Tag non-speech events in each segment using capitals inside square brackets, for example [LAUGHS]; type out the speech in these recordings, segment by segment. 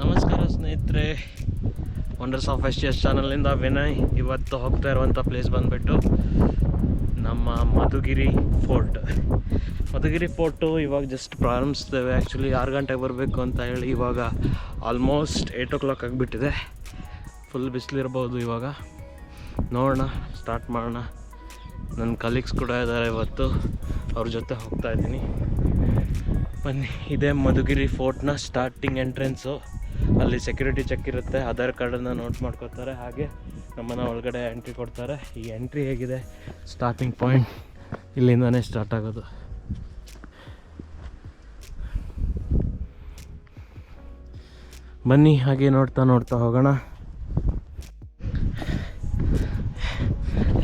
ನಮಸ್ಕಾರ ಸ್ನೇಹಿತರೆ wonders of S S ಚಾನಲಿಂದ ವಿನಯ್, ಇವತ್ತು ಹೋಗ್ತಾ ಇರುವಂಥ ಪ್ಲೇಸ್ ಬಂದುಬಿಟ್ಟು ನಮ್ಮ ಮಧುಗಿರಿ ಫೋರ್ಟ್ ಮಧುಗಿರಿ ಫೋರ್ಟು ಇವಾಗ ಜಸ್ಟ್ ಪ್ರಾರಂಭಿಸ್ತೇವೆ ಆ್ಯಕ್ಚುಲಿ ಆರು ಗಂಟೆಗೆ ಬರಬೇಕು ಅಂತ ಹೇಳಿ ಇವಾಗ ಆಲ್ಮೋಸ್ಟ್ ಏಯ್ಟ್ ಓ ಕ್ಲಾಕ್ ಆಗಿಬಿಟ್ಟಿದೆ. ಫುಲ್ ಬಿಸಿಲಿರ್ಬೋದು ಇವಾಗ. ನೋಡೋಣ ಸ್ಟಾರ್ಟ್ ಮಾಡೋಣ. ನನ್ನ ಕಲೀಗ್ಸ್ ಕೂಡ ಇದ್ದಾರೆ ಇವತ್ತು. ಅವ್ರ ಜೊತೆ ಹೋಗ್ತಾ ಇದ್ದೀನಿ. ಬನ್ನಿ, ಇದೇ ಮಧುಗಿರಿ ಫೋರ್ಟ್ನ ಸ್ಟಾರ್ಟಿಂಗ್ ಎಂಟ್ರೆನ್ಸು ಅಲ್ಲಿ ಸೆಕ್ಯೂರಿಟಿ ಚೆಕ್ ಇರುತ್ತೆ ಆಧಾರ್ ಕಾರ್ಡನ್ನು ನೋಟ್ ಮಾಡ್ಕೋತಾರೆ ಹಾಗೆ ನಮ್ಮನ್ನು ಒಳಗಡೆ ಎಂಟ್ರಿ ಕೊಡ್ತಾರೆ. ಈ ಎಂಟ್ರಿ ಹೇಗಿದೆ? ಸ್ಟಾರ್ಟಿಂಗ್ ಪಾಯಿಂಟ್ ಇಲ್ಲಿಂದನೇ ಸ್ಟಾರ್ಟ್ ಆಗೋದು. ಬನ್ನಿ, ಹಾಗೆ ನೋಡ್ತಾ ನೋಡ್ತಾ ಹೋಗೋಣ.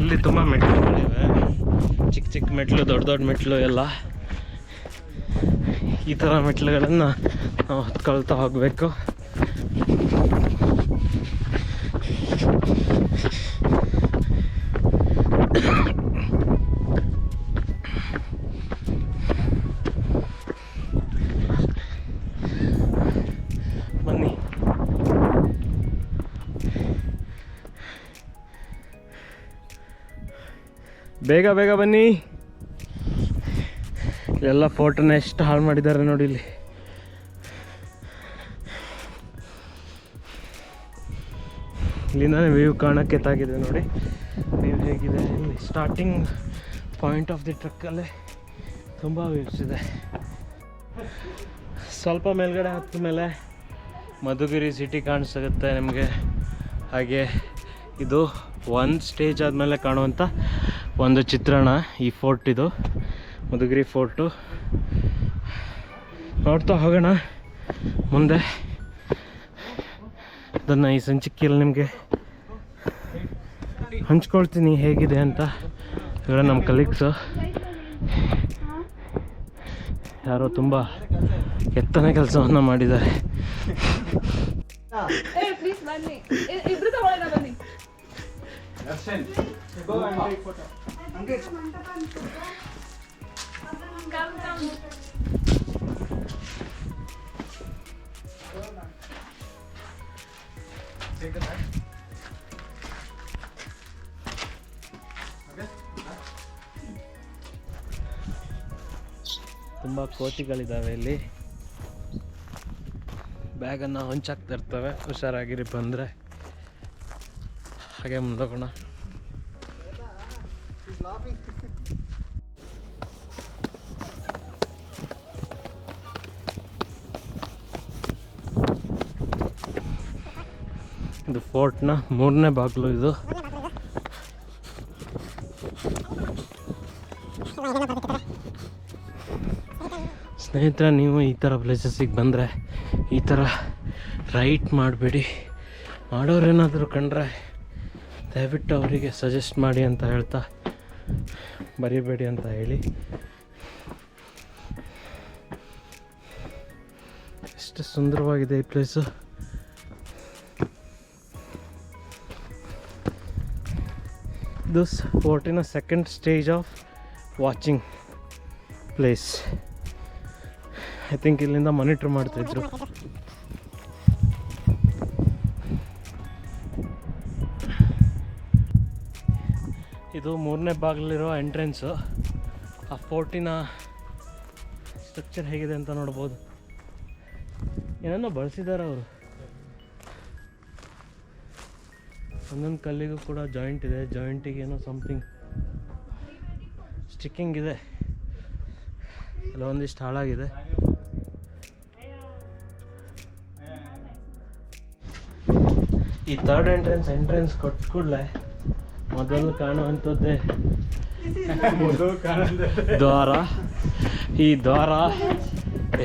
ಇಲ್ಲಿ ತುಂಬ ಮೆಟ್ಲುಗಳಿವೆ ಚಿಕ್ಕ ಚಿಕ್ಕ ಮೆಟ್ಲು ದೊಡ್ಡ ದೊಡ್ಡ ಮೆಟ್ಲು ಎಲ್ಲ. ಈ ಥರ ಮೆಟ್ಲುಗಳನ್ನು ನಾವು ಹತ್ಕೊಳ್ತಾ ಹೋಗಬೇಕು. ಬನ್ನಿ. ಬೇಗ ಬೇಗ ಬನ್ನಿ. ಎಲ್ಲ ಫೋಟೋನ ಎಷ್ಟು ಹಾಳು ಮಾಡಿದ್ದಾರೆ ನೋಡಿ ಇಲ್ಲಿ. ಇಲ್ಲಿಂದಾನೆ ವ್ಯೂ ಕಾಣೋಕ್ಕೆ ತಾಗಿದೆ ನೋಡಿ. ವ್ಯೂ ಹೇಗಿದೆ. ಇಲ್ಲಿ ಸ್ಟಾರ್ಟಿಂಗ್ ಪಾಯಿಂಟ್ ಆಫ್ ದಿ ಟ್ರಕ್ಕಲ್ಲೇ ತುಂಬ ವ್ಯೂಸ್ ಇದೆ. ಸ್ವಲ್ಪ ಮೇಲ್ಗಡೆ ಹತ್ತ ಮೇಲೆ ಮಧುಗಿರಿ ಸಿಟಿ ಕಾಣಿಸುತ್ತೆ ನಿಮಗೆ. ಹಾಗೆ ಇದು ಒಂದು ಸ್ಟೇಜ್ ಆದಮೇಲೆ ಕಾಣುವಂಥ ಒಂದು ಚಿತ್ರಣ ಈ ಫೋರ್ಟ್ ಇದು. ಮಧುಗಿರಿ ಫೋರ್ಟು ನೋಡ್ತಾ ಹೋಗೋಣ. ಮುಂದೆ ಅದನ್ನು ಈ ಸಂಚಿಕೆಯಲ್ಲಿ ನಿಮಗೆ ಹಂಚ್ಕೊಳ್ತೀನಿ ಹೇಗಿದೆ ಅಂತ ಇವಾಗ ನಮ್ಮ ಕಲೀಗ್ಸು ಯಾರೋ ತುಂಬ ಎತ್ತನೆ ಕೆಲಸವನ್ನು ಮಾಡಿದ್ದಾರೆ. ತುಂಬ ಕೋತಿಗಳಿದ್ದಾವೆ ಇಲ್ಲಿ. ಬ್ಯಾಗನ್ನು ಹೊಂಚಾಕ್ತಾ ಇರ್ತವೆ. ಹುಷಾರಾಗಿರಿ ಬಂದ್ರೆ. ಹಾಗೆ ಮುಂದೋಗೋಣ ಇದು ಫೋರ್ಟ್ನ ಮೂರನೇ ಬಾಗಿಲು ಇದು. ಸ್ನೇಹಿತರೆ, ನೀವು ಈ ಥರ ಪ್ಲೇಸಸ್ಸಿಗೆ ಬಂದರೆ ಈ ಥರ ರೈಟ್ ಮಾಡಬೇಡಿ. ಮಾಡೋರೇನಾದರೂ ಕಂಡ್ರೆ ದಯವಿಟ್ಟು ಅವರಿಗೆ ಸಜೆಸ್ಟ್ ಮಾಡಿ ಅಂತ ಹೇಳ್ತಾ ಬರೀಬೇಡಿ ಅಂತ ಹೇಳಿ. ಎಷ್ಟು ಸುಂದರವಾಗಿದೆ ಈ ಪ್ಲೇಸು ಇದು ಫೋರ್ಟಿನ second stage of watching place I think ಇಲ್ಲಿಂದ ಮಾನಿಟ್ರ್ ಮಾಡ್ತಾಯಿದ್ರು ಇದು ಮೂರನೇ ಬಾಗಿಲಿರೋ ಎಂಟ್ರೆನ್ಸು ಆ ಫೋರ್ಟಿನ ಸ್ಟ್ರಕ್ಚರ್ ಹೇಗಿದೆ ಅಂತ ನೋಡ್ಬೋದು. ಏನನ್ನೋ ಬಳಸಿದ್ದಾರೆ ಅವರು. ಒಂದೊಂದು ಕಲ್ಲಿಗೂ ಕೂಡ ಜಾಯಿಂಟ್ ಇದೆ. ಜಾಯಿಂಟಿಗೆ ಏನೋ ಸಮಥಿಂಗ್ ಸ್ಟಿಕ್ಕಿಂಗ್ ಇದೆ. ಕೆಲವೊಂದಿಷ್ಟು ಹಾಳಾಗಿದೆ. ಈ ಥರ್ಡ್ ಎಂಟ್ರೆನ್ಸ್ ಎಂಟ್ರೆನ್ಸ್ ಕೊಟ್ಟ ಕೂಡಲೇ ಮೊದಲು ಕಾಣುವಂಥದ್ದೇ ದ್ವಾರ. ಈ ದ್ವಾರ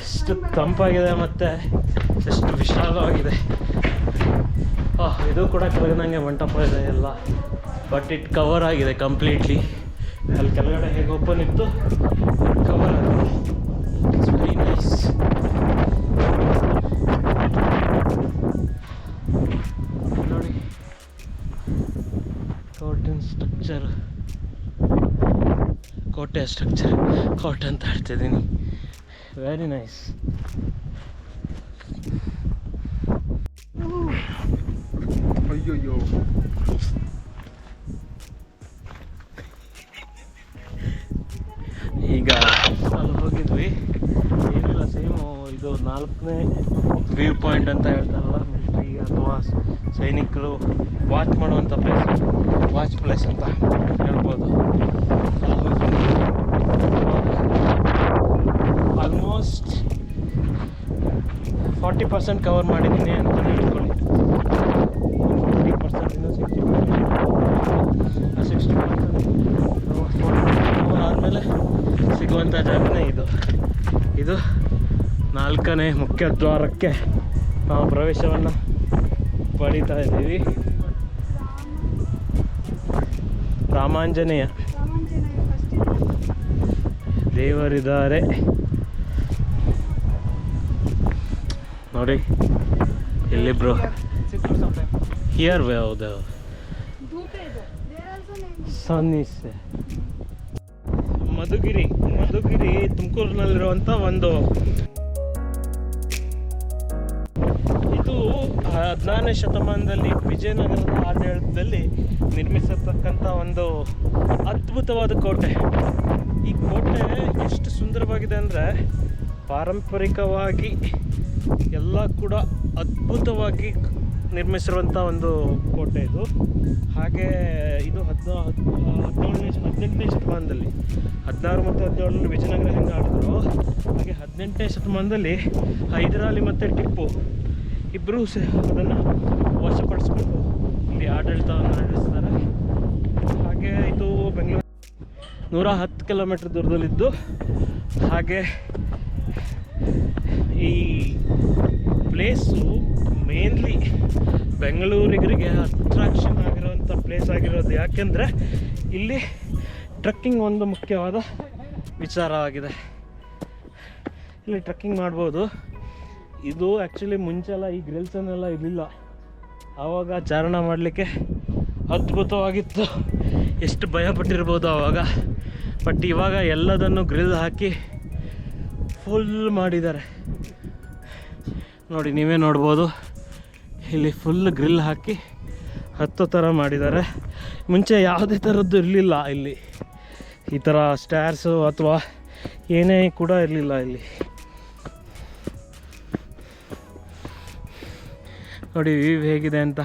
ಎಷ್ಟು ತಂಪಾಗಿದೆ ಮತ್ತು, ಎಷ್ಟು ವಿಶಾಲವಾಗಿದೆ. ಇದು ಕೂಡ ಕೆಳಗನಂಗೆ ಮಂಟಪ ಇದೆ ಎಲ್ಲ. ಬಟ್ ಇಟ್ ಕವರ್ ಆಗಿದೆ ಕಂಪ್ಲೀಟ್ಲಿ ಅಲ್ಲಿ ಕೆಳಗಡೆ ಹೇಗೆ ಓಪನ್ ಇತ್ತು ಕವರ್ ಆಗಿದೆ. ಇಟ್ಸ್ ವೆರಿ ನೈಸ್ ನೋಡಿ. ಕೋಟೆನ್ ಸ್ಟ್ರಕ್ಚರ್ ಕೋಟೆ ಸ್ಟ್ರಕ್ಚರ್ ಕೋಟೆ ಅಂತ ಹೇಳ್ತಿದ್ದೀನಿ ವೆರಿ ನೈಸ್ ಅಯ್ಯೋ ಈಗ ಅಲ್ಲಿ ಹೋಗಿದ್ವಿ ಏನಿಲ್ಲ ಸೇಮು ಇದು ನಾಲ್ಕನೇ ವ್ಯೂ ಪಾಯಿಂಟ್ ಅಂತ ಹೇಳ್ತಾರಲ್ಲ ಈಗ ಅಥವಾ ಸೈನಿಕರು ವಾಚ್ ಮಾಡುವಂಥ ಪ್ಲೇಸ್ ವಾಚ್ ಪ್ಲೇಸ್ ಅಂತ ಹೇಳ್ಬೋದು. ಆಲ್ಮೋಸ್ಟ್ ಫಾರ್ಟಿ ಪರ್ಸೆಂಟ್ ಕವರ್ ಮಾಡಿದ್ದೀನಿ ಅಂತ ಇನ್ನೂ ಸಿಕ್ಸ್ಟಿ ಆದಮೇಲೆ ಸಿಗುವಂಥ ಜಾಗನೇ ಇದು. ಇದು ನಾಲ್ಕನೇ ಮುಖ್ಯ ದ್ವಾರಕ್ಕೆ ನಾವು ಪ್ರವೇಶವನ್ನು ಪಡೀತಾ ಇದ್ದೀವಿ. ರಾಮಾಂಜನೇಯ. ದೇವರಿದ್ದಾರೆ. ನೋಡಿ ಇಲ್ಲಿಬ್ರು here well the sun is Madhugiri Madhugiri ತುಮಕೂರಿನಲ್ಲಿರುವಂಥ ಒಂದು ಇದು ಹದಿನಾರನೇ ಶತಮಾನದಲ್ಲಿ ವಿಜಯನಗರದ ಆಡಳಿತದಲ್ಲಿ ನಿರ್ಮಿಸತಕ್ಕಂಥ ಒಂದು ಅದ್ಭುತವಾದ ಕೋಟೆ. ಈ ಕೋಟೆ ಎಷ್ಟು ಸುಂದರವಾಗಿದೆ ಅಂದರೆ ಪಾರಂಪರಿಕವಾಗಿ ಎಲ್ಲ ಕೂಡ ಅದ್ಭುತವಾಗಿ ನಿರ್ಮಿಸಿರುವಂಥ ಒಂದು ಕೋಟೆ ಇದು. ಹಾಗೆ ಇದು ಹದಿನ ಹದಿನೇಳನೇ ಹದಿನೆಂಟನೇ ಶತಮಾನದಲ್ಲಿ, ಹದಿನಾರು ಮತ್ತು ಹದಿನೇಳರಲ್ಲಿ ವಿಜಯನಗರ ಹೆಂಗೆ ಆಡಿದ್ರು? ಹಾಗೆ ಹದಿನೆಂಟನೇ ಶತಮಾನದಲ್ಲಿ ಹೈದರಾಲಿ ಮತ್ತು ಟಿಪ್ಪು ಇಬ್ಬರೂ ಅದನ್ನು ವಶಪಡಿಸ್ಕೊಂಡು ಇಲ್ಲಿ ಆಡಳಿತವನ್ನು ನಡೆಸ್ತಾರೆ. ಹಾಗೆ ಇದು ಬೆಂಗಳೂರು ನೂರ ಹತ್ತು ಕಿಲೋಮೀಟ್ರ್ ದೂರದಲ್ಲಿದ್ದು, ಹಾಗೆ ಈ ಪ್ಲೇಸು ಮೇನ್ಲಿ ಬೆಂಗಳೂರಿಗರಿಗೆ ಅಟ್ರಾಕ್ಷನ್ ಆಗಿರುವಂಥ ಪ್ಲೇಸ್ ಆಗಿರೋದು ಯಾಕೆಂದರೆ ಇಲ್ಲಿ ಟ್ರಕ್ಕಿಂಗ್ ಒಂದು ಮುಖ್ಯವಾದ ವಿಚಾರವಾಗಿದೆ ಇಲ್ಲಿ ಟ್ರಕ್ಕಿಂಗ್ ಮಾಡ್ಬೋದು. ಇದು ಆ್ಯಕ್ಚುಲಿ ಮುಂಚೆಲ್ಲ ಈ ಗ್ರಿಲ್ಸನ್ನೆಲ್ಲ ಇರಲಿಲ್ಲ. ಆವಾಗ ಚಾರಣ ಮಾಡಲಿಕ್ಕೆ ಅದ್ಭುತವಾಗಿತ್ತು. ಎಷ್ಟು ಭಯ ಪಟ್ಟಿರ್ಬೋದು ಆವಾಗ. ಬಟ್ ಇವಾಗ ಎಲ್ಲದನ್ನು ಗ್ರಿಲ್ ಹಾಕಿ ಫುಲ್ ಮಾಡಿದ್ದಾರೆ. ನೋಡಿ, ನೀವೇ ನೋಡ್ಬೋದು. ಇಲ್ಲಿ ಫುಲ್ ಗ್ರಿಲ್ ಹಾಕಿ ಹತ್ತು ಥರ ಮಾಡಿದ್ದಾರೆ. ಮುಂಚೆ ಯಾವುದೇ ಥರದ್ದು ಇರಲಿಲ್ಲ ಇಲ್ಲಿ. ಈ ಥರ ಸ್ಟ್ಯಾರ್ಸು ಅಥವಾ ಏನೇ ಕೂಡ ಇರಲಿಲ್ಲ ಇಲ್ಲಿ. ನೋಡಿ ವ್ಯೂ ಹೇಗಿದೆ ಅಂತ.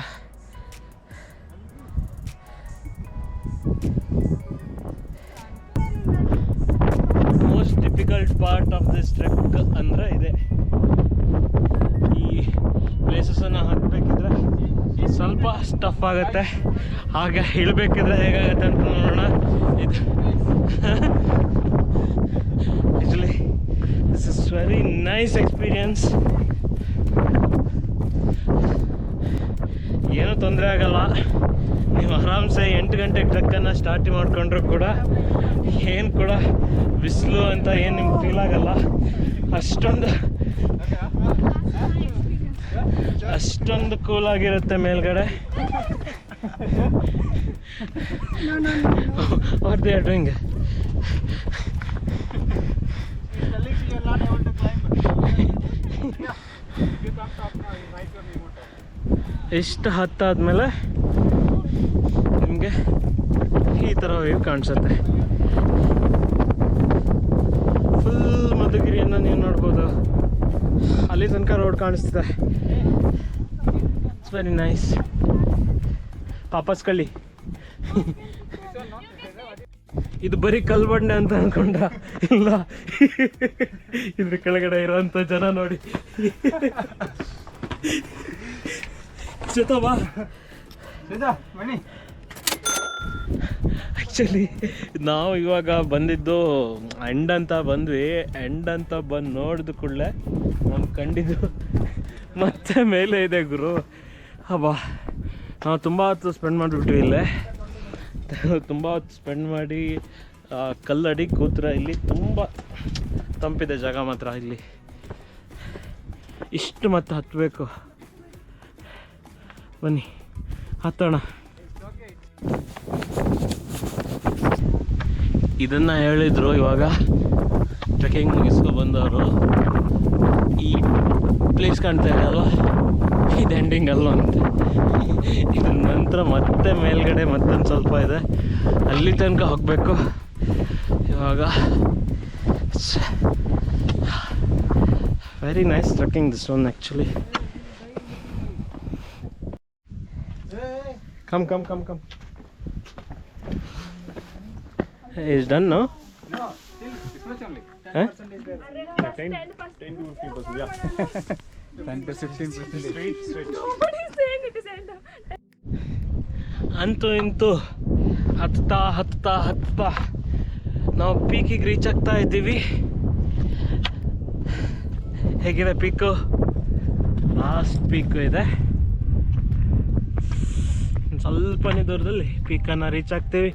Most difficult part of this trip ಅಂದರೆ ಇದೆ. ಈ ಪ್ಲೇಸಸನ್ನು ಹಾಕಬೇಕಿದ್ರೆ ಸ್ವಲ್ಪ ಸ್ಟಫ್ ಆಗುತ್ತೆ. ಹಾಗೆ ಇಳ್ಬೇಕಿದ್ರೆ ಹೇಗಾಗುತ್ತೆ ಅಂತ ನೋಡೋಣ. ಇದು this is very nice experience ಏನೂ ತೊಂದರೆ ಆಗಲ್ಲ. ನೀವು ಆರಾಮ್ಸೆ ಎಂಟು ಗಂಟೆಗೆ ಟ್ರಕ್ಕನ್ನು ಸ್ಟಾರ್ಟ್ ಮಾಡಿಕೊಂಡ್ರು ಕೂಡ ಏನು ಕೂಡ ಬಿಸಿಲು ಅಂತ ಏನು ನಿಮ್ಗೆ ಫೀಲ್ ಆಗಲ್ಲ. ಅಷ್ಟೊಂದು ಅಷ್ಟೊಂದು ಕೂಲ್ ಆಗಿರುತ್ತೆ ಮೇಲ್ಗಡೆ. ಆರ್ ಡೂಯಿಂಗ್ ಇಷ್ಟು ಹತ್ತಾದ್ಮೇಲೆ ನಿಮಗೆ ಈ ಥರ ವ್ಯೂ ಕಾಣಿಸುತ್ತೆ. ಫುಲ್ ಮಧುಗಿರಿಯನ್ನು ನೀವು ನೋಡ್ಬೋದು. ಅಲ್ಲಿ ತನಕ ರೋಡ್ ಕಾಣಿಸ್ತಿದೆ. ವೆರಿ ನೈಸ್ ವಾಪಸ್ ಕಳ್ಳಿ ಇದು ಬರೀ ಕಲ್ಲು ಬಂಡೆ ಅಂತ ಅನ್ಕೊಂಡ. ಇಲ್ಲ. ಇದ್ರ ಕೆಳಗಡೆ ಇರೋಂಥ ಜನ ನೋಡಿ. ಜೊತೆ ಬಾ ಬನ್ನಿ. ಆ್ಯಕ್ಚುಲಿ ನಾವು ಇವಾಗ ಬಂದಿದ್ದು ಎಂಡ್ ಅಂತ ಬಂದ್ವಿ. ಎಂಡ್ ಅಂತ ಬಂದು ನೋಡಿದ ಕೂಡಲೇ ನಮ್ಮ ಕಂಡಿದ್ದು ಮತ್ತೆ ಮೇಲೆ ಇದೆ ಗುರು. ಹಬ್ಬ. ನಾವು ತುಂಬ ಹೊತ್ತು ಸ್ಪೆಂಡ್ ಮಾಡಿಬಿಟ್ವಿ ಇಲ್ಲೇ. [LAUGHS] ತುಂಬ ಹೊತ್ತು ಸ್ಪೆಂಡ್ ಮಾಡಿ ಕಲ್ಲಡಿ ಕೂತ್ರ ಇಲ್ಲಿ ತುಂಬ ತಂಪಿದೆ ಜಾಗ ಮಾತ್ರ ಇಲ್ಲಿ. ಇಷ್ಟು ಮತ್ತೆ ಹತ್ತಬೇಕು ಬನ್ನಿ, ಹತ್ತೋಣ. ಇದನ್ನು ಹೇಳಿದರು ಇವಾಗ ಟ್ರೆಕ್ಕಿಂಗ್ ಮುಗಿಸ್ಕೊ ಬಂದವರು. ಪ್ಲೇಸ್ ಕಾಣ್ತಾ ಇದೆ ಅಲ್ವಾ? ಇದು ಎಂಡಿಂಗ್ ಅಲ್ಲ ಅಂತ. ಇದ್ರ ನಂತರ ಮತ್ತೆ ಮೇಲ್ಗಡೆ ಮತ್ತೊಂದು ಸ್ವಲ್ಪ ಇದೆ. ಅಲ್ಲಿ ತನಕ ಹೋಗಬೇಕು. ಇವಾಗ very nice trekking this one actually come come come come is done no No, [LAUGHS] still this much only. Huh? 10 percent, 15 percent. Nobody saying it is end. ಅಂತೂ ಇಂತೂ ಹತ್ತಾ ಹತ್ತಾ ಹತ್ತಾ ನಾವು ಪೀಕಿಗೆ ರೀಚ್ ಆಗ್ತಾ ಇದ್ದೀವಿ ಹೇಗಿದೆ ಪೀಕು ಲಾಸ್ಟ್ ಪೀಕು ಇದೆ ಸ್ವಲ್ಪನೇ ದೂರದಲ್ಲಿ ಪೀಕನ್ನು ರೀಚ್ ಆಗ್ತೀವಿ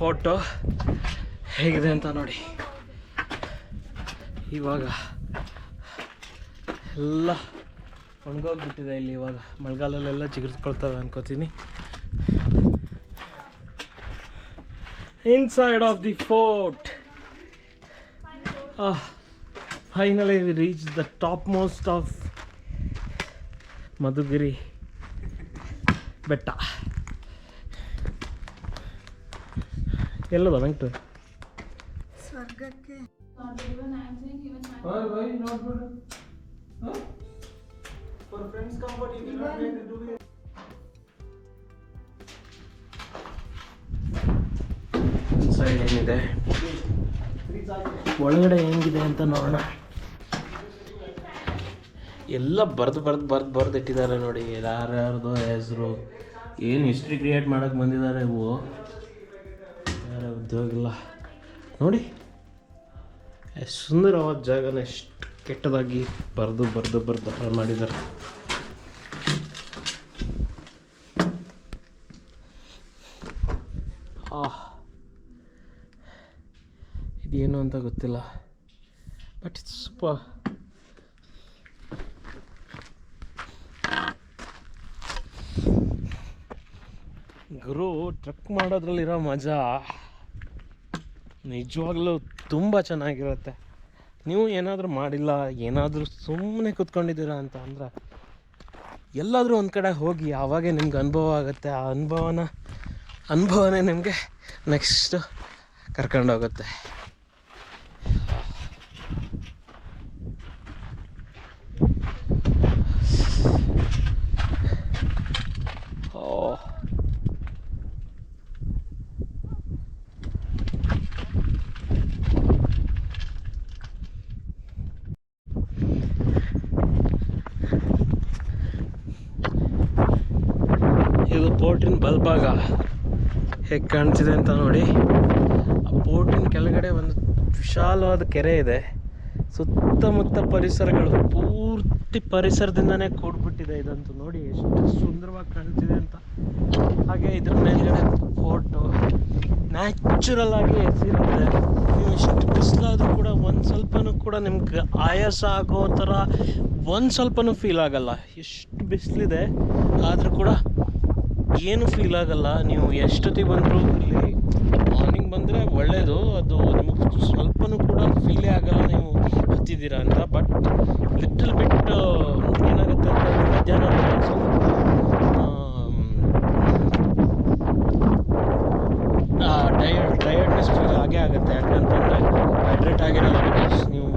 ಫೋಟೋ ಹೇಗಿದೆ ಅಂತ ನೋಡಿ. ಇವಾಗ ಎಲ್ಲ ಒಣಗೋಗ್ಬಿಟ್ಟಿದೆ ಇಲ್ಲಿ ಇವಾಗ. ಮಳೆಗಾಲಲ್ಲೆಲ್ಲ ಚಿಗುರ್ಸ್ಕೊಳ್ತವೆ ಅನ್ಕೋತೀನಿ. Inside of the fort finally reach the top most of Madhugiri Betta. ಎಲ್ಲದ ವೆಂಕಟ ಸೈಡ್ ಏನಿದೆ? ಒಳಗಡೆ ಹೆಂಗಿದೆ ಅಂತ ನೋಡೋಣ. ಎಲ್ಲ ಬರ್ದು ಬರ್ದು ಬರ್ದು ಬರ್ದು ಇಟ್ಟಿದ್ದಾರೆ ನೋಡಿ ಯಾರ್ಯಾರ್ದು ಹೆಸರು. ಏನು ಹಿಸ್ಟ್ರಿ ಕ್ರಿಯೇಟ್ ಮಾಡೋಕೆ ಬಂದಿದ್ದಾರೆ ಇವು? ಉದ್ಯೋಗ ಇಲ್ಲ ನೋಡಿ. ಎಷ್ಟು ಸುಂದರವಾದ ಜಾಗನ ಎಷ್ಟು ಕೆಟ್ಟದಾಗಿ ಬರೆದು ಬರೆದು ಬರೆದು ಹಾಳು ಮಾಡಿದ್ದಾರೆ ಇದೇನು ಅಂತ ಗೊತ್ತಿಲ್ಲ. But it's super. Guru, trek ಮಾಡೋದ್ರಲ್ಲಿರೋ ಮಜಾ. ನಿಜವಾಗ್ಲೂ ತುಂಬ ಚೆನ್ನಾಗಿರುತ್ತೆ. ನೀವು ಏನಾದರೂ ಮಾಡಿಲ್ಲ, ಏನಾದರೂ ಸುಮ್ಮನೆ ಕೂತ್ಕೊಂಡಿದ್ದೀರಾ ಅಂತ ಅಂದ್ರೆ, ಎಲ್ಲಾದರೂ ಒಂದು ಕಡೆ ಹೋಗಿ ಆವಾಗೇ ನಿಮ್ಗೆ ಅನುಭವ ಆಗುತ್ತೆ. ಆ ಅನುಭವನ, ಅನುಭವನೇ ನಿಮಗೆ ನೆಕ್ಸ್ಟ್ ಕರ್ಕೊಂಡೋಗುತ್ತೆ ಓ ಇದು ಪೋರ್ಟಿನ ಬಲ್ಭಾಗ ಹೇಗೆ ಕಾಣ್ತಿದೆ ಅಂತ ನೋಡಿ. ಆ ಬೋಟಿನ ಕೆಳಗಡೆ ಒಂದು ವಿಶಾಲವಾದ ಕೆರೆ ಇದೆ. ಸುತ್ತಮುತ್ತ ಪರಿಸರಗಳು, ಪೂರ್ತಿ ಪರಿಸರದಿಂದನೇ ಕೂಡ್ಬಿಟ್ಟಿದೆ ಇದಂತೂ ನೋಡಿ. ಎಷ್ಟು ಸುಂದರವಾಗಿ ಕಾಣ್ತಿದೆ ಅಂತ. ಹಾಗೆ ಇದ್ರ ಮೇಲ್ಗಡೆ ಫೋಟೋ ನ್ಯಾಚುರಲ್ ಆಗಿ ಎಸಿರುತ್ತೆ. ನೀವು ಎಷ್ಟು ಬಿಸಿಲಾದರೂ ಕೂಡ ಒಂದು ಸ್ವಲ್ಪನೂ ಕೂಡ ನಿಮ್ಗೆ ಆಯಾಸ ಆಗೋ ಥರ ಒಂದು ಸ್ವಲ್ಪನೂ ಫೀಲ್ ಆಗಲ್ಲ. ಎಷ್ಟು ಬಿಸಿಲಿದೆ, ಆದರೂ ಕೂಡ ಏನು ಫೀಲ್ ಆಗಲ್ಲ, ನೀವು ಎಷ್ಟೊತ್ತಿ ಬಂದರೂ ಇಲ್ಲಿ ಮಾರ್ನಿಂಗ್ ಬಂದರೆ ಒಳ್ಳೆಯದು ಅದು ನಿಮಗೆ ಸ್ವಲ್ಪನೂ ಕೂಡ ಫೀಲೇ ಆಗಲ್ಲ ನೀವು ಹತ್ತಿದ್ದೀರಾ ಅಂತ ಬಟ್ ಲಿಟಲ್ ಬಿಟ್ ಏನಾಗುತ್ತೆ ಅಂದರೆ ಮಧ್ಯಾಹ್ನ ಸ್ವಲ್ಪ ಟಯರ್ಡ್ ಟಯರ್ಡ್ನೆಸ್ ಫೀಲ್ ಆಗೇ ಆಗುತ್ತೆ. ಯಾಕಂತಂದರೆ ಹೈಡ್ರೇಟ್ ಆಗಿರಲ್ಲ ಬಿಕಾಸ್ ನೀವು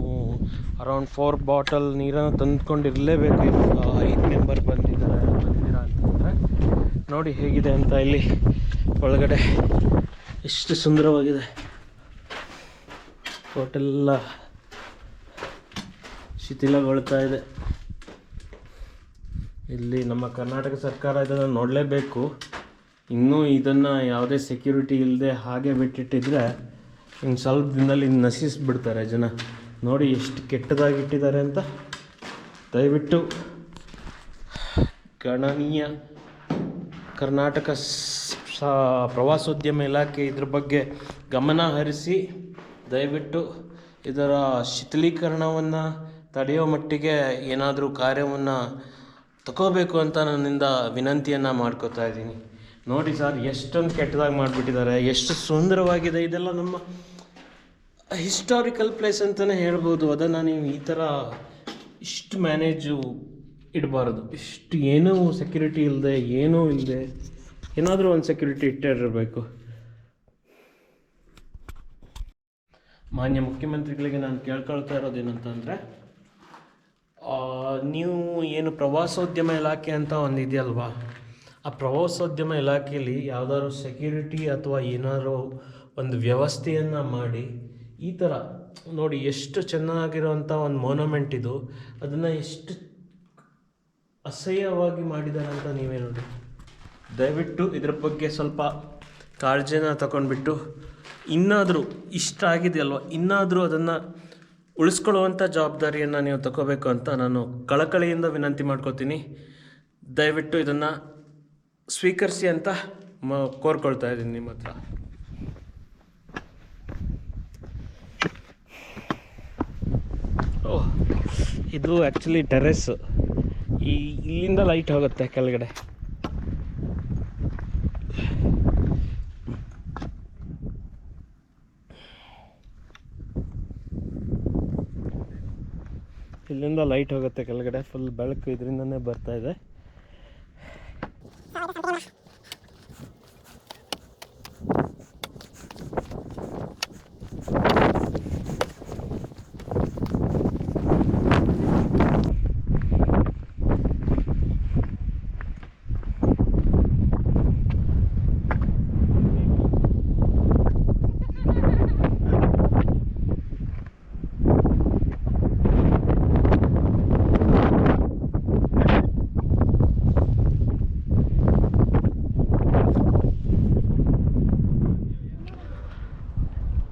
ಅರೌಂಡ್ ಫೋರ್ ಬಾಟಲ್ ನೀರನ್ನು ತಂದ್ಕೊಂಡಿರಲೇಬೇಕು ಐದು ಮೆಂಬರ್ ಬಂದಿದ್ದು. ನೋಡಿ ಹೇಗಿದೆ ಅಂತ ಇಲ್ಲಿ ಒಳಗಡೆ ಎಷ್ಟು ಸುಂದರವಾಗಿದೆ. ಹೋಟೆಲ್ಲ ಶಿಥಿಲಗೊಳ್ತಾ ಇದೆ. ಇಲ್ಲಿ ನಮ್ಮ ಕರ್ನಾಟಕ ಸರ್ಕಾರ ಇದನ್ನು ನೋಡಲೇಬೇಕು. ಇನ್ನೂ ಇದನ್ನು ಯಾವುದೇ ಸೆಕ್ಯೂರಿಟಿ ಇಲ್ಲದೆ ಹಾಗೆ ಬಿಟ್ಟಿಟ್ಟಿದ್ರೆ ಇನ್ನು ಸ್ವಲ್ಪ ದಿನದಲ್ಲಿ ನಶಿಸ್ಬಿಡ್ತಾರೆ ಜನ. ನೋಡಿ ಎಷ್ಟು ಕೆಟ್ಟದಾಗಿ ಇಟ್ಟಿದ್ದಾರೆ ಅಂತ. ದಯವಿಟ್ಟು ಗಣನೀಯ ಕರ್ನಾಟಕ ಪ್ರವಾಸೋದ್ಯಮ ಇಲಾಖೆ ಇದ್ರ ಬಗ್ಗೆ ಗಮನ ಹರಿಸಿ, ದಯವಿಟ್ಟು ಇದರ ಶಿಥಿಲೀಕರಣವನ್ನು ತಡೆಯೋ ಮಟ್ಟಿಗೆ ಏನಾದರೂ ಕಾರ್ಯವನ್ನು ತಗೋಬೇಕು ಅಂತ ನನ್ನಿಂದ ವಿನಂತಿಯನ್ನು ಮಾಡ್ಕೋತಾ ಇದ್ದೀನಿ. ನೋಡಿ ಸರ್, ಎಷ್ಟೊಂದು ಕೆಟ್ಟದಾಗಿ ಮಾಡಿಬಿಟ್ಟಿದ್ದಾರೆ, ಎಷ್ಟು ಸುಂದರವಾಗಿದೆ ಇದೆಲ್ಲ ನಮ್ಮ ಹಿಸ್ಟಾರಿಕಲ್ ಪ್ಲೇಸ್ ಅಂತಲೇ ಹೇಳ್ಬೋದು. ಅದನ್ನು ನೀವು ಈ ಥರ ಇಷ್ಟು ಮ್ಯಾನೇಜು ಇಡಬಾರ್ದು. ಇಷ್ಟು ಏನೂ ಸೆಕ್ಯೂರಿಟಿ ಇಲ್ಲದೆ ಏನೂ ಇಲ್ಲದೆ ಏನಾದರೂ ಒಂದು ಸೆಕ್ಯೂರಿಟಿ ಇಟ್ಟಿರಬೇಕು. ಮಾನ್ಯ ಮುಖ್ಯಮಂತ್ರಿಗಳಿಗೆ ನಾನು ಕೇಳ್ಕೊಳ್ತಾ ಇರೋದೇನಂತಂದರೆ ನೀವು ಏನು ಪ್ರವಾಸೋದ್ಯಮ ಇಲಾಖೆ ಅಂತ ಒಂದು ಇದೆಯಲ್ವಾ? ಆ ಪ್ರವಾಸೋದ್ಯಮ ಇಲಾಖೆಯಲ್ಲಿ ಯಾವುದಾದ್ರು ಸೆಕ್ಯೂರಿಟಿ ಅಥವಾ ಏನಾದರೂ ಒಂದು ವ್ಯವಸ್ಥೆಯನ್ನು ಮಾಡಿ, ಈ ಥರ ನೋಡಿ ಎಷ್ಟು ಚೆನ್ನಾಗಿರೋಂಥ ಒಂದು ಮೊನಮೆಂಟ್ ಇದು, ಅದನ್ನು ಎಷ್ಟು ಅಸಹ್ಯವಾಗಿ ಮಾಡಿದಾರೆ ಅಂತ ನೀವೇ ನೋಡಿ. ದಯವಿಟ್ಟು ಇದ್ರ ಬಗ್ಗೆ ಸ್ವಲ್ಪ ಕಾಳಜಿನ ತಗೊಂಡ್ಬಿಟ್ಟು ಇನ್ನಾದರೂ ಇಷ್ಟ ಆಗಿದೆಯಲ್ವ ಇನ್ನಾದರೂ ಅದನ್ನು ಉಳಿಸ್ಕೊಳ್ಳುವಂಥ ಜವಾಬ್ದಾರಿಯನ್ನು ನೀವು ತಗೋಬೇಕು ಅಂತ ನಾನು ಕಳಕಳಿಯಿಂದ ವಿನಂತಿ ಮಾಡ್ಕೋತೀನಿ. ದಯವಿಟ್ಟು ಇದನ್ನು ಸ್ವೀಕರಿಸಿ ಅಂತ ಮ ಕೋರ್ಕೊಳ್ತಾ ಇದ್ದೀನಿ ನಿಮ್ಮ ಹತ್ರ. ಓಹ್ ಇದು ಆ್ಯಕ್ಚುಲಿ ಟೆರೆಸ್ ಈ ಇಲ್ಲಿಂದ ಲೈಟ್ ಹೋಗುತ್ತೆ ಕೆಳಗಡೆ. ಇಲ್ಲಿಂದ ಲೈಟ್ ಹೋಗುತ್ತೆ ಕೆಳಗಡೆ. ಫುಲ್ ಬೆಳಕು ಇದರಿಂದನೇ ಬರ್ತಾ ಇದೆ.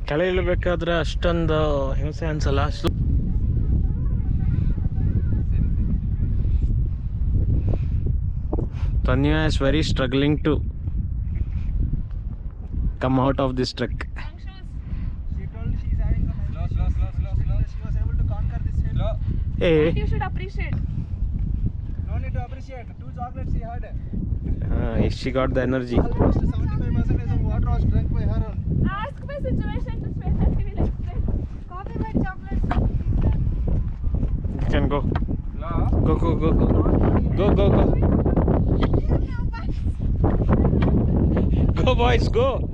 ಕಳೆಯಲ್ಲಬೇಕಾದ್ರೆ ಅಷ್ಟೊಂದು ಹಿಂಸೆ ಅನ್ಸಲ್ಲ? ಅಷ್ಟು Tanya is very struggling to come out of this trek she told she is energy water ask by situation can go. Go, go, go, go. Go, go, go. Go, boys, go.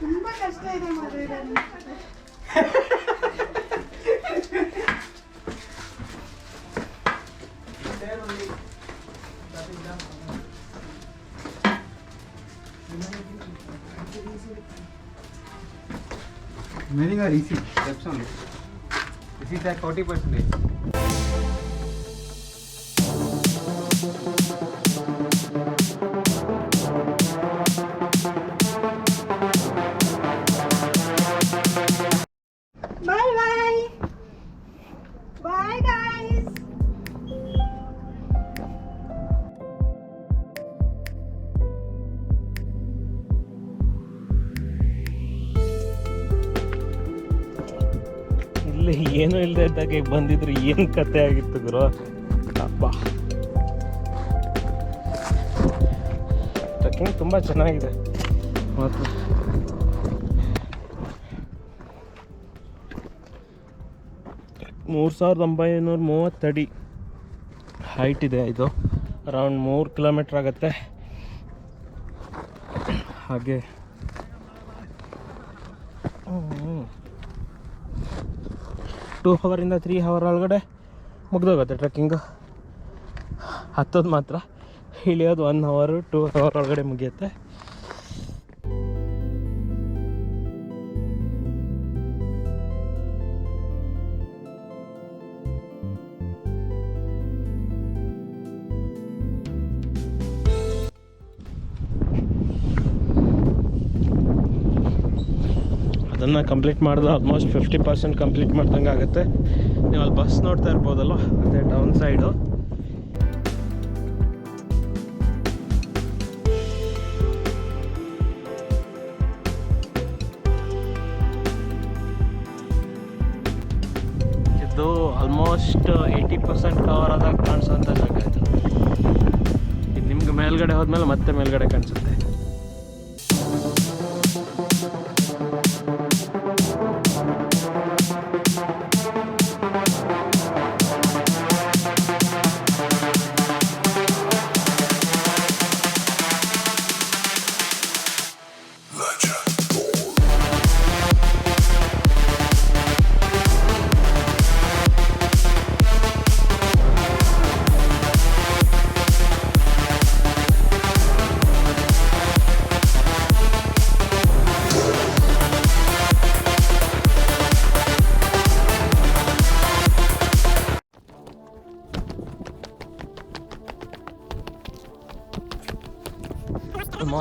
ತುಂಬಾ ಕಷ್ಟ ಇದೆ ಮಾರ್ರೆ ಇದನ್ನು. Many are easy. इसी तरह forty percentage ಏನೂ ಇಲ್ಲದೆ ಇದ್ದಾಗ ಬಂದಿದ್ರು ಏನು ಕತೆ ಆಗಿತ್ತು ಗುರು? ಅಪ್ಪ ಟ್ರೆಕ್ಕಿಂಗ್ ತುಂಬ ಚೆನ್ನಾಗಿದೆ. ಮತ್ತು ಮೂರು ಸಾವಿರದ ಒಂಬೈನೂರ ಮೂವತ್ತಡಿ ಹೈಟ್ ಇದೆ ಇದು. ಅರೌಂಡ್ ಮೂರು ಕಿಲೋಮೀಟ್ರ್ ಆಗುತ್ತೆ. ಹಾಗೆ. ಟೂ ಹವರಿಂದ ತ್ರೀ ಅವರ್ ಒಳಗಡೆ ಮುಗ್ದೋಗುತ್ತೆ ಟ್ರೆಕ್ಕಿಂಗು ಹತ್ತೋದು ಮಾತ್ರ. ಇಳಿಯೋದು ಒನ್ ಅವರು ಟೂ ಅವರ್ ಒಳಗಡೆ ಮುಗಿಯುತ್ತೆ. ಅದನ್ನು ಕಂಪ್ಲೀಟ್ ಮಾಡಿದ್ರೆ ಆಲ್ಮೋಸ್ಟ್ ಫಿಫ್ಟಿ ಪರ್ಸೆಂಟ್ ಕಂಪ್ಲೀಟ್ ಮಾಡ್ದಂಗೆ ಆಗುತ್ತೆ. ನೀವು ಅಲ್ಲಿ ಬಸ್ ನೋಡ್ತಾ ಇರ್ಬೋದಲ್ಲ, ಅದೇ ಟೌನ್ ಸೈಡು ಇದು ಆಲ್ಮೋಸ್ಟ್ ಏಯ್ಟಿ ಪರ್ಸೆಂಟ್ ಕವರ್ ಆದಾಗ ಕಾಣಿಸೋಂಥ ಜಾಗ ಇದು ನಿಮ್ಗೆ ಮೇಲ್ಗಡೆ ಹೋದ್ಮೇಲೆ ಮತ್ತೆ ಮೇಲ್ಗಡೆ ಕಾಣಿಸುತ್ತೆ.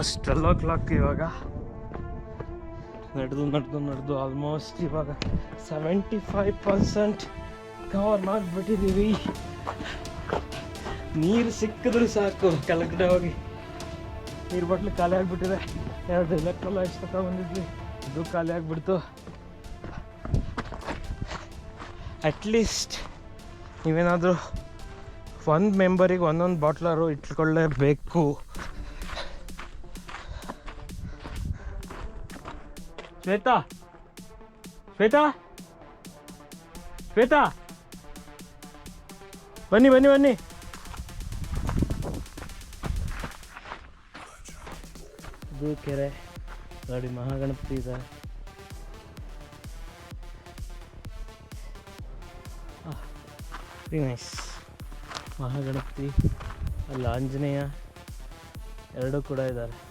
ಆಲ್ಮೋಸ್ಟ್ ಟ್ವೆಲ್ ಓ ಕ್ಲಾಕ್ ಇವಾಗ. ನಡೆದು ನಡೆದು ನಡೆದು ಆಲ್ಮೋಸ್ಟ್ ಇವಾಗ ಸೆವೆಂಟಿ ಫೈವ್ ಪರ್ಸೆಂಟ್ ಕವರ್ ಮಾಡಿಬಿಟ್ಟಿದ್ದೀವಿ. ನೀರು ಸಿಕ್ಕಿದ್ರೆ ಸಾಕು, ಕೆಳಗಡೆ ಹೋಗಿ. ನೀರು ಬಾಟ್ಲು ಖಾಲಿ ಆಗಿಬಿಟ್ಟಿದೆ. ಎರಡು ಎಲೆಕ್ಟ್ರೋಲೈಟ್ಸ್ ತಗೊಂಡಿದ್ವಿ ಇದು ಖಾಲಿ ಆಗಿಬಿಡ್ತು. ಅಟ್ಲೀಸ್ಟ್ ನೀವೇನಾದರೂ ಒಂದು ಮೆಂಬರಿಗೆ ಒಂದೊಂದು ಬಾಟ್ಲರು ಇಟ್ಕೊಳ್ಳೇಬೇಕು. ಶ್ವೇತಾ? ಶ್ವೇತಾ? ಶ್ವೇತಾ? ಬನ್ನಿ ಬನ್ನಿ ಬನ್ನಿ. ಇದು ಕೆರೆ. ಗಾಡಿ ಮಹಾಗಣಪತಿ ಇದೆ. ನೈಸ್ ಮಹಾಗಣಪತಿ. ಅಲ್ಲಿ ಆಂಜನೇಯ ಎರಡೂ ಕೂಡ ಇದ್ದಾರೆ.